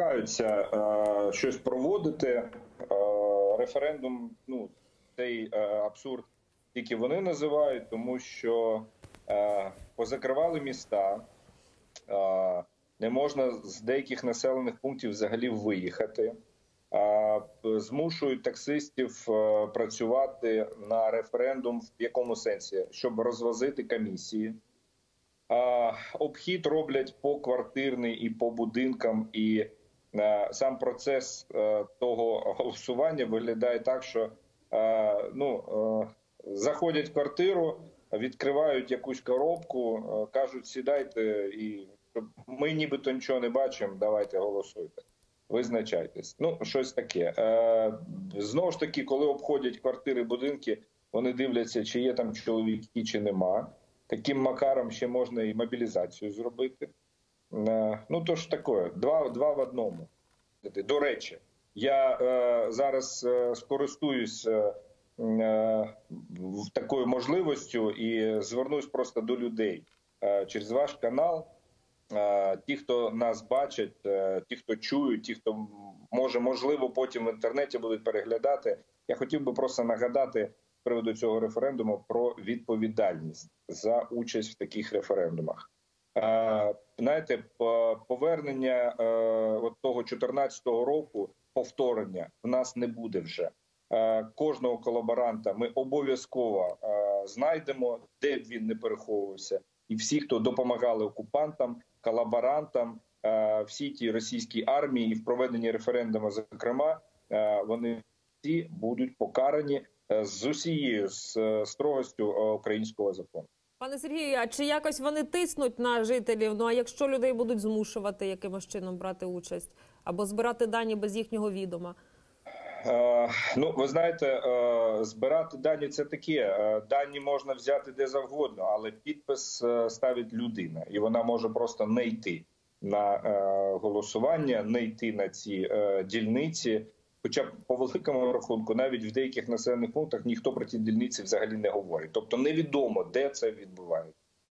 намагаються е, щось проводити. Е, референдум, ну цей е, абсурд тільки вони називають, тому що позакривали міста, не можна з деяких населених пунктів взагалі виїхати. Змушують таксистів працювати на референдум в якому сенсі, щоб розвозити комісії. Обхід роблять по квартирний і по будинкам, і сам процес е, того голосування виглядає так, що е, ну, е, заходять в квартиру, відкривають якусь коробку, е, кажуть, сідайте, і ми нібито нічого не бачимо. Давайте голосуйте. Визначайтесь. Ну, щось таке. Е, Знову ж таки, коли обходять квартири, будинки, вони дивляться, чи є там чоловіки, чи нема. Таким макаром ще можна і мобілізацію зробити. Е, Ну, то ж таке, два, два в одному. До речі, я е, зараз е, скористуюсь е, е, такою можливістю і звернусь просто до людей е, через ваш канал. Е, Ті, хто нас бачить, е, ті, хто чують, ті, хто може, можливо, потім в інтернеті будуть переглядати. Я хотів би просто нагадати з приводу цього референдуму про відповідальність за участь в таких референдумах. Е, Знаєте, повернення е, от того 14-го року повторення в нас не буде вже. Е, Кожного колаборанта ми обов'язково е, знайдемо, де б він не переховувався, і всі, хто допомагали окупантам, колаборантам, всі ті російській армії і в проведенні референдуму, зокрема, вони всі будуть покарані з усією з строгостю українського закону. Пане Сергію, а чи якось вони тиснуть на жителів? Ну а якщо людей будуть змушувати якимось чином брати участь або збирати дані без їхнього відома? Е, Ну, ви знаєте, е, збирати дані це таке. Е, Дані можна взяти де завгодно, але підпис ставить людина, і вона може просто не йти на голосування, не йти на ці дільниці. Хоча по великому рахунку, навіть в деяких населених пунктах ніхто про ті дільниці взагалі не говорить. Тобто невідомо, де це відбувається.